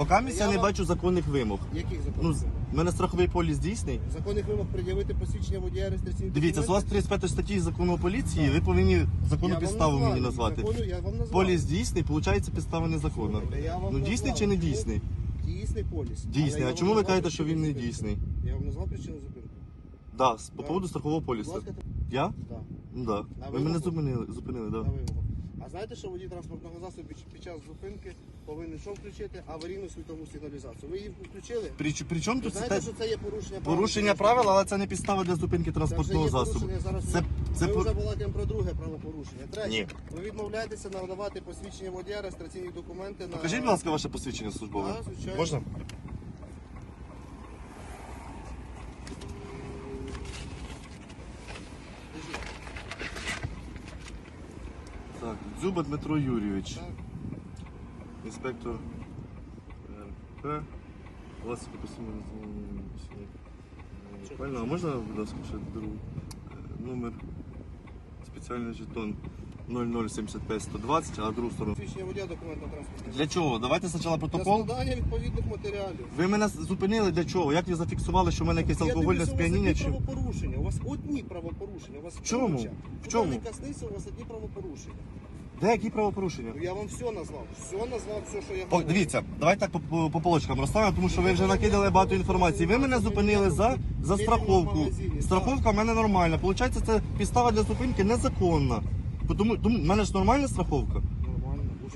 Поки Я я не вам- бачу законних вимог. Яких Ну, законів? з- в мене страховий поліс дійсний. Законних вимог пред'явити посвідчення водія реєстраційних Дивіться, з вас 35 статті закону поліції, ви повинні законну підставу мені назвати. Закону, я вам назвав. Поліс дійсний, виходить, підстава незаконна. Слухайте, я вам Ну дійсний назвав. чи не дійсний? Дійсний поліс. Дійсний. А чому ви назвав кажете, що причину він не зупинки. дійсний? Я вам назвав причину зупинки? Да, з- по Да. поводу страхового Будь полісу. ласка, Я? так. Ну да. На Ви мене вимогу? зупинили, зупинили, На вимогу. А знаєте, що водій транспортного засобу під, під час зупинки повинен що включити? Аварійну світову сигналізацію. Ви її включили? При, при чому Ви тут знаєте, це що це є порушення правил? порушення правил, але це не підстава для зупинки Це вже транспортного є засобу. порушення. Зараз Це, це ми по- вже балакаємо про друге правопорушення. Третє. Ні. Ви відмовляєтеся надавати посвідчення водія, реєстраційні документи на... Покажіть, будь ласка, ваше посвідчення службове. Звичайно. Можна? Так, Дзюба Дмитро Юрійович, Так. Інспектор РП. Власне, постійно Правильно, а можна, будь ласка, ще другу? Е, Номер спеціальний жетон 0075 120, а другу сторону. Посвідчення водія, документ на транспортний Для чого? Давайте спочатку Для протокол. складання відповідних матеріалів. Ви мене зупинили для чого? Як ви зафіксували, що в мене якесь алкогольне дивлюся, сп'яніння? У вас Чи... одні правопорушення. У вас одні правопорушення. У вас В чому? В чому? У вас одні правопорушення. Де які правопорушення? Ну я вам все назвав. Все назвав, все, що я О, говорю. дивіться, давайте так по, по, по полочкам розставимо, тому що ви вже накидали багато інформації. Ви мене зупинили за, за страховку. Страховка в мене нормальна. Получається, це підстава для зупинки незаконна. Тому, тому в мене ж нормальна страховка.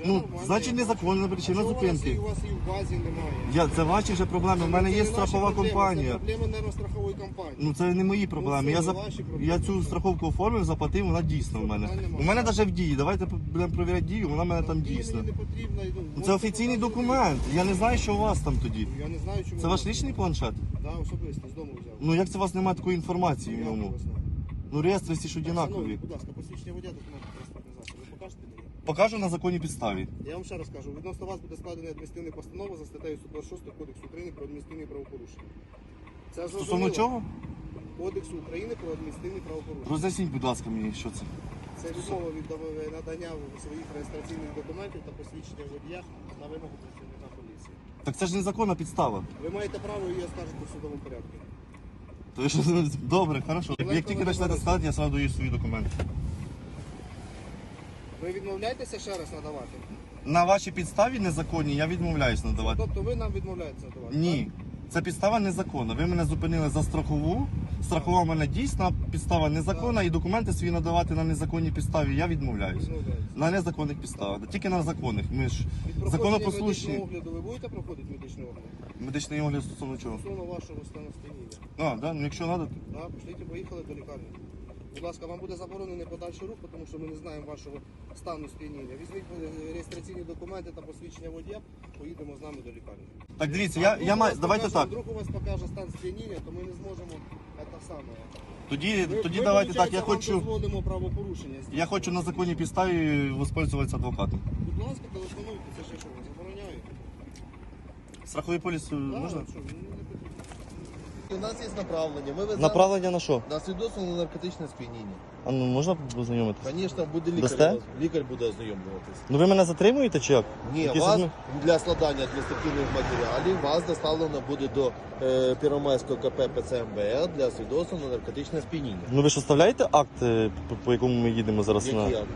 Ну, значить, незаконна причина зупинки. У вас і в базі немає. Я, це ваші вже проблеми. У мене є страхова компанія. Це проблеми нервострахової компанії. Ну це не мої проблеми. Я, за... я цю страховку оформив, заплатив, вона дійсна в мене. У мене навіть в дії. Давайте будемо перевіряти дію, вона в мене там дійсна. Потрібно. ну, Ну, Це офіційний документ. Я не знаю, що у вас там тоді. Я не знаю, чому. Це ваш лічний планшет? Да, особисто, з дому взяв. Ну як це у вас немає такої інформації в ньому? Ну реєстри всі ж шановні, Будь ласка, посвідчення водія, документи транспортний засіб. Ви покажете мені? Покажу на законній підставі. Я вам ще раз кажу, відносно вас буде складена адміністративна постанова за статтею 126 Кодексу України про адміністративні правопорушення. Це Стосовно зрозуміло? чого? Кодексу України про адміністративні правопорушення. Роз'ясніть, будь ласка, мені, що це. Це відмова від надання своїх реєстраційних документів та посвідчення водія на вимогу працівника поліції. Так це ж незаконна підстава. Ви маєте право її оскаржити в судовому порядку. То що, добре, хорошо. Як тільки почнете складати, я сразу даю свої документи. Ви відмовляєтеся ще раз надавати? На вашій підставі незаконні я відмовляюсь надавати. Тобто ви нам відмовляєтеся надавати? Ні. Це підстава незаконна. Ви мене зупинили за страхову. Страхова в мене дійсна, підстава незаконна, і документи свої надавати на незаконній підставі я так? відмовляюсь. На незаконних підставах. Тільки на законних. Ми ж Від законопослушні. медичного огляду ви будете проходити медичний огляд? Медичний огляд стосовно чого. Стосовно вашого стану сп'яніння. А, да? ну якщо треба, то. Да, пошліть, поїхали до лікарні. Будь ласка, вам буде заборонений подальший рух, тому що ми не знаємо вашого стану сп'яніння. Візьміть е, реєстраційні документи та посвідчення водія, поїдемо з нами до лікарні. Так дивіться, я, я маю. Давайте так. Вдруг у вас покаже стан сп'яніння, то ми не зможемо це саме. Тоді, Ми- тоді ми, давайте так. Я виходить, вам хочу. дозволимо правопорушення. Я хочу на законній підставі воспользуватися адвокатом. Будь ласка, телефонуйте, це ще що, забороняю. Страховий поліс е, можна? що, ну, не потрібно. У нас є направлення. Ми веземо Направлення на що? на свідоцтво на наркотичне сп'яніння. А ну можна познайомитися? Звісно, буде лікар. Дасте? вас- Лікар буде ознайомлюватися. Ну ви мене затримуєте чи як? Ні, Якісь вас одно- для складання адміністративних матеріалів вас доставлено буде до е, Первомайського КП ПЦМБЛ для свідоцтва на наркотичне сп'яніння. Ну ви ж оставляєте акт, е, по, по якому ми їдемо зараз Який на. акт?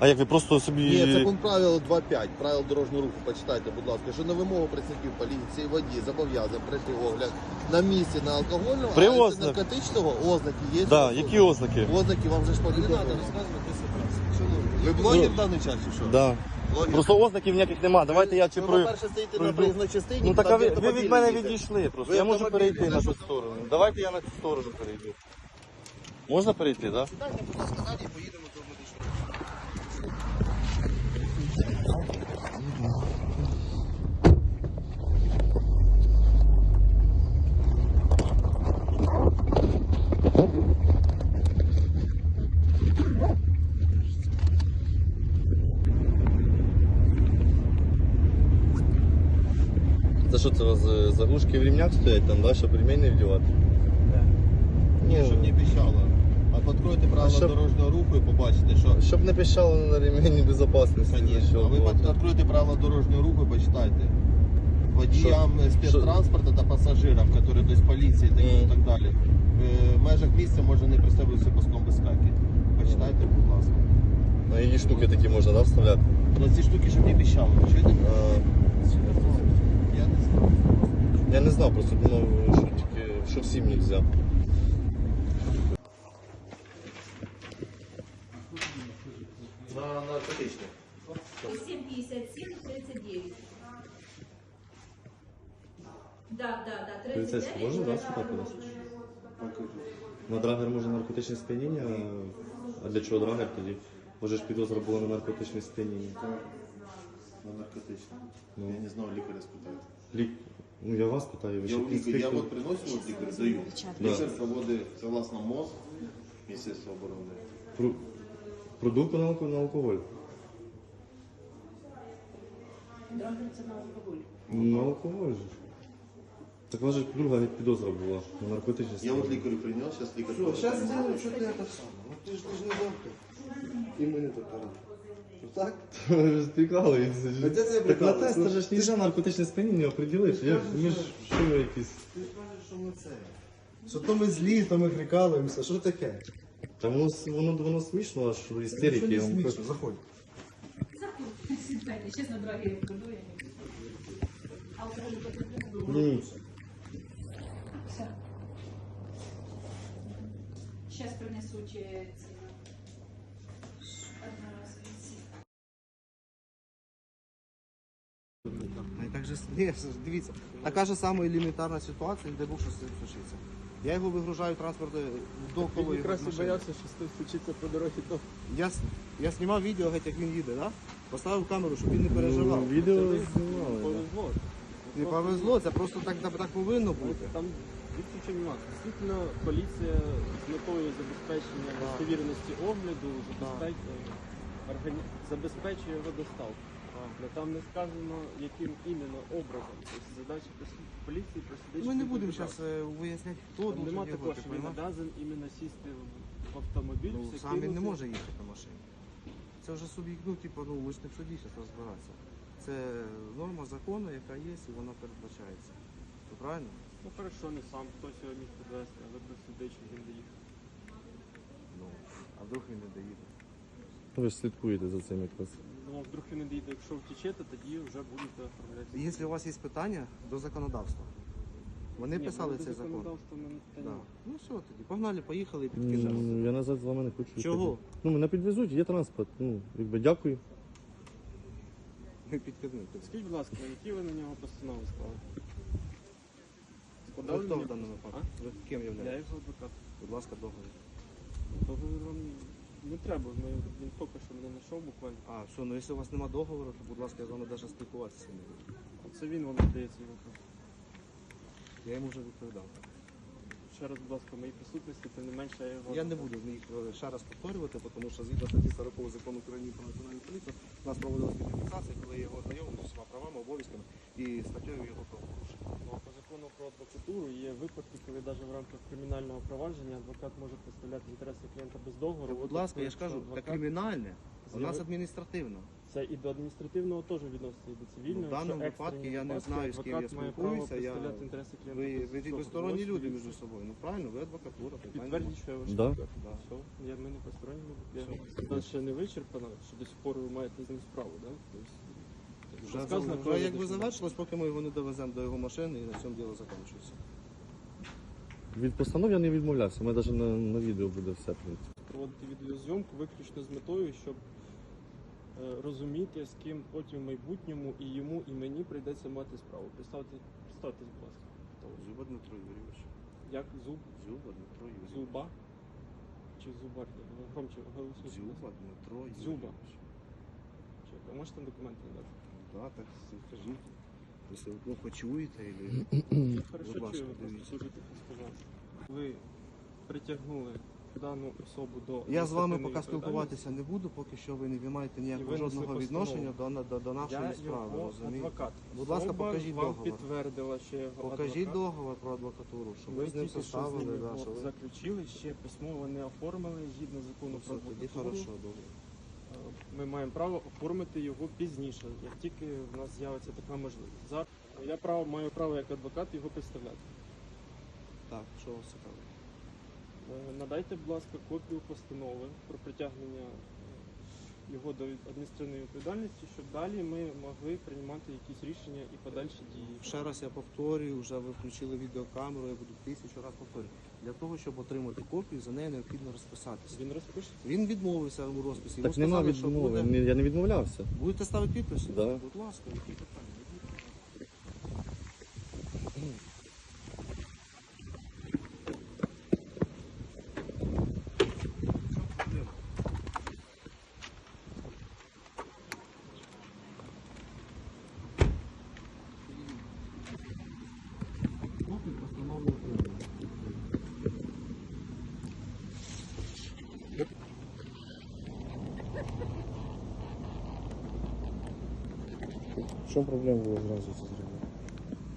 А як ви просто собі. Ні, це пункт правил 2.5, правил дорожнього руху, почитайте, будь ласка, що на вимогу працівників поліції, водій зобов'язаний пройти огляд на місці на алкогольному, При а якщо ознак. наркотичного ознаки є. Да, які ознаки? Ознаки вам вже ж повідомили. Ви блогер в даний час чи що? Да. Блогер? Просто ознаків ніяких нема. Давайте я чи Ви, про. по-перше, стоїте на пройду. проїзній частині. Ну так а там, ви, ви від мене їздять. відійшли просто. Ви я можу перейти на ту сторону. Давайте я на цю сторону перейду. Можна перейти, так? Дайте, будь ласка, далі і поїдемо до медичного. Це що це у вас е, заглушки в рівнях стоять там, да, щоб ремінь не вдівати? Ні, щоб не піщало. А відкройте правила щоб- дорожнього руху і побачите, що... Щоб не піщало на ремені безпечності. Звісно, ви защелкувати. відкройте правила дорожнього руху і почитайте. водіям спецтранспорту та пасажирам, які без поліції та і так далі. В межах місця може не пристебуватися паском безпеки. Почитайте, будь ласка. На її штуки такі можна, да, вставляти? На ці штуки, щоб не піщало. Чуєте? Е, Я не знаю. Я не знав, просто думав, що тільки що всім нельзя. На наркотичні. 757 39. Да, да, да, 39. Поліцейський можна, да, шукати вас? На драгер може наркотичне сп'яніння, а для чого драгер тоді? Може ж підозра була на наркотичне сп'яніння. На наркотичні. Ну. Я не знаю, лікаря спитаю. Лік... Ну я вас питаю, ви Я, ще у лікаря, я от приносив от лікар, даю. Да. Лікар проводить согласно МОЗ, Міністерство оборони. Про... Продукти на, алко- на алкоголь. Це на алкоголь. На алкоголь же. Так у вас же друга геть підозра була на наркотичне Я от лікарю прийняв, зараз лікар. Що, зараз зробимо, що ти це саме. Ну ти ж ти ж не доктор. І ми не доктора. Ну так? Ж. А де це я Так на тест ж нельзя наркотичне сп'яніння определити. Я, ми ж що ви якісь. Ти ж кажеш, що ми це. Що то ми злі, то ми прикалуємося. Що таке? Та воно, с- воно, воно смішно, аж Що істерики. не я вам смішно, кажу. заходь. Сідайте, чесно, дорогі, я вкладу, я не Алкоголь потрібно. Ні. Все. Зараз принесуть е, ці одноразові ці. Так же, ні, дивіться, така ж сама елементарна ситуація, де був щось случиться. Я його вигружаю транспорт до коло його Якраз і машини. боявся, що хтось случиться по дорозі, то Я, с- я знімав відео, геть, як він їде, да? поставив камеру, щоб він не переживав. Ну, Відео Це знімали. повезло. Не повезло, це просто так, так, так повинно бути. Там відключень нюанс. Дійсно, поліція з метою забезпечення достовірності огляду забезпечує, органі... забезпечує його доставку. Але там не сказано, яким іменно образом. Тобто задача пос- поліції прослідити. Ми не будемо зараз виясняти, хто Там нема такого, що він понімаєш? обязан іменно сісти в в автомобіль, Ну, все сам він не кинути. може їхати на машині. Це вже суб'єкт, ну, типу, ну, ми ж не в суді зараз розбиратися. Це норма закону, яка є, і вона передбачається. Це правильно? Ну хорошо, не сам, хтось його міг підвезти, але прослідить, що він доїхав. Ну, а вдруг він не доїде. Ви ж слідкуєте за цим якраз. Ну, вдруг він не доїде, якщо втічете, тоді вже будете оформляти. Якщо у вас є питання до законодавства, вони Ні, писали ну, цей закон. законодавства ми- та. Да. Ну все, тоді погнали, поїхали і підкинули. Ну, Я назад з вами не хочу. Чого? їхати. Ну, мене підвезуть, є транспорт. Ну, якби дякую. Ми підкинули. Скажіть, будь ласка, які ви на нього постанови склали? Ви Складали хто в даному випадку? Ви ким? Я являєтесь? його адвокат. Будь ласка, договір. Договір вам не треба, ми, він тільки що мене знайшов буквально. А, все, ну якщо у вас немає договору, то будь ласка, я з вами навіть спілкуватися не буду. А це він вам надається його. Я йому вже відповідав. Ще раз, будь ласка, в моїй присутності, тим не менше я його. Я не буду їх е, ще раз повторювати, тому що згідно статті 40 закону України про національну поліцію, у нас проводилася фіксація, коли я його ознайомив з усіма правами, обов'язками і статтею його правопорушення. Ну, закону про адвокатуру є випадки, коли навіть в рамках кримінального провадження адвокат може представляти інтереси клієнта без договору. Будь ласка, я ж кажу, адвокат- кримінальне, у нас адміністративно. Це і до адміністративного теж відноситься, і до цивільного. Ну, в даному випадку я не знаю, з ким я спілкуюся, я- представляти інтереси клієнта. Ви, ви двосторонні люди між собою. Ну правильно, ви адвокатура. Підтвердіть, що я ваш Да. адвокат. Да. Все, я ми не посторонні. Я Все. ще не вичерпано, що до сих пор ви маєте з ним справу, да? Тобто, Вже, сказано, вже коли якби завершилось, поки ми його не довеземо до його машини і на цьому діло закінчується. Від постанов я не відмовлявся, мене навіть на, на відео буде все. проводити відеозйомку виключно з метою, щоб е, розуміти, з ким потім в майбутньому і йому, і мені прийдеться мати справу. Представте, представтесь, будь ласка. Зуба Дмитро Юрійович. Як зуб, Зуба Дмитро Юрійович. зуба чи зубар? Громче голосніше. Зуба Дмитро Юрійович. Зуба. Чи можете документи надати? Да, так скажіть. Якщо ви плохо чуєте. Будь ласка, ви дивіться. Ви притягнули дану особу до Я з вами поки спілкуватися не буду, поки що ви не маєте ніякого жодного відношення до, до, до нашої Я справи, розумієте? адвокат. Будь ласка, Особа покажіть вам договор. підтвердила, що я його Покажіть адвокат. договор про адвокатуру, що ви Ви з ним тільки що з составили, ним да, що ви... заключили, ще письмово не оформили згідно закону Все, про тоді адвокатуру. хорошо, добре. Ми маємо право оформити його пізніше, як тільки в нас з'явиться така можливість. Зараз Я право, маю право як адвокат його представляти. Так, що вас цікавить? Е, Надайте, будь ласка, копію постанови про притягнення його до адміністративної відповідальності, щоб далі ми могли приймати якісь рішення і подальші дії. Ще раз я повторюю, вже ви включили відеокамеру, я буду тисячу разів повторювати. Для того, щоб отримати копію, за нею необхідно розписатися. Він розпишеться. Він відмовився у розписі. Йому нема сказали, що відмови. буде- Я не відмовлявся. Будете ставити підпис? Да. Будь ласка, які питання? В чому проблема була зразу це зробити?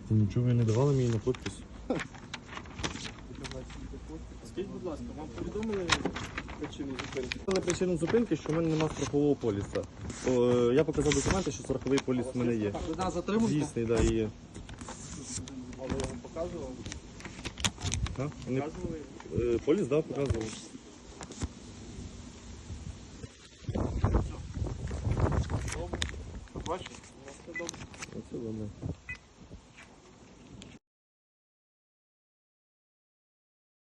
Нічого ви не давали мені на підпис. Скажіть, будь ласка, вам повідомили причину зупинки? Але причину зупинки, що в мене немає страхового поліса. О, Я показав документи, що страховий поліс в мене є. Ви нас затримуєте? Дійсний, да, є. А ви його показували? А? Вони- Показували? е, Поліс, да, показував. Добре. Побачимо.